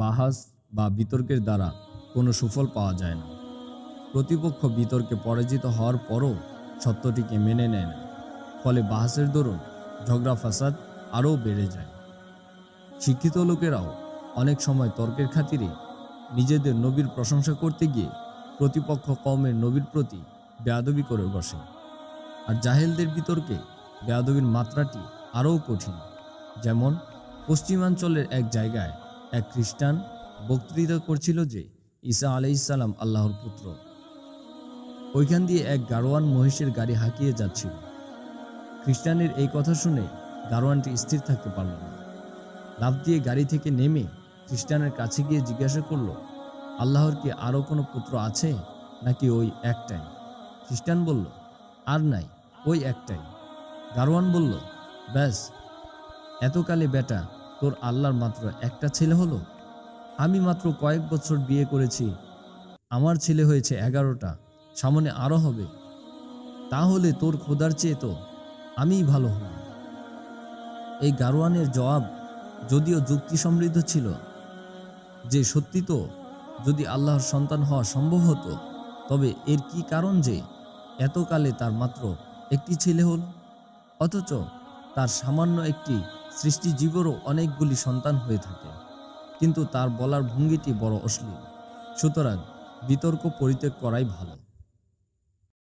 বাহাস বা বিতর্কের দ্বারা কোনো সুফল পাওয়া যায় না। প্রতিপক্ষ বিতর্কে পরাজিত হওয়ার পরও সত্যটিকে মেনে নেয় না। ফলে বাহাসের দরুন ঝগড়া ফাসাদ আরও বেড়ে যায়। শিক্ষিত লোকেরাও অনেক সময় তর্কের খাতিরে নিজেদের নবীর প্রশংসা করতে গিয়ে প্রতিপক্ষ কমের নবীর প্রতি বেয়াদবি করে বসে। আর জাহেলদের বিতর্কে বেয়াদবির মাত্রাটি আরও কঠিন। যেমন, পশ্চিমাঞ্চলের এক জায়গায় এক খ্রিস্টান বক্তৃতা করছিল যে, ঈসা আলাইসাল্লাম আল্লাহর পুত্র। ওইখান দিয়ে এক গারোয়ান মহিষের গাড়ি হাঁকিয়ে যাচ্ছিল। খ্রিস্টানের এই কথা শুনে গারোয়ানটি স্থির থাকতে পারল না। লাফ দিয়ে গাড়ি থেকে নেমে খ্রিস্টানের কাছে গিয়ে জিজ্ঞাসা করল, আল্লাহর কি আরও কোনো পুত্র আছে নাকি ওই একটাই? খ্রিস্টান বলল, আর নাই, ওই একটাই। গারোয়ান বলল, ব্যাস, এতকালে বেটা তোর আল্লাহর মাত্র একটা ছেলে হলো? আমি মাত্র কয়েক বছর বিয়ে করেছি। আমার ছেলে হয়েছে এগারোটা। সামনে আরও হবে। তাহলে তোর খোদার চেয়ে তো আমিই ভালো হলাম। এই গারোয়ানের জবাব যদিও যুক্তি সমৃদ্ধ ছিল, যে সত্যি তো যদি আল্লাহর সন্তান হওয়া সম্ভব হতো, তবে এর কি কারণ যে এতকালে তার মাত্র একটি ছেলে হল? অথচ তার সামান্য একটি সৃষ্টিজীবেরও অনেকগুলি সন্তান হয়ে থাকে, কিন্তু তার বলার ভঙ্গিটি বড় অশ্লীল। সুতরাং বিতর্ক পরিত্যাগ করাই ভালো।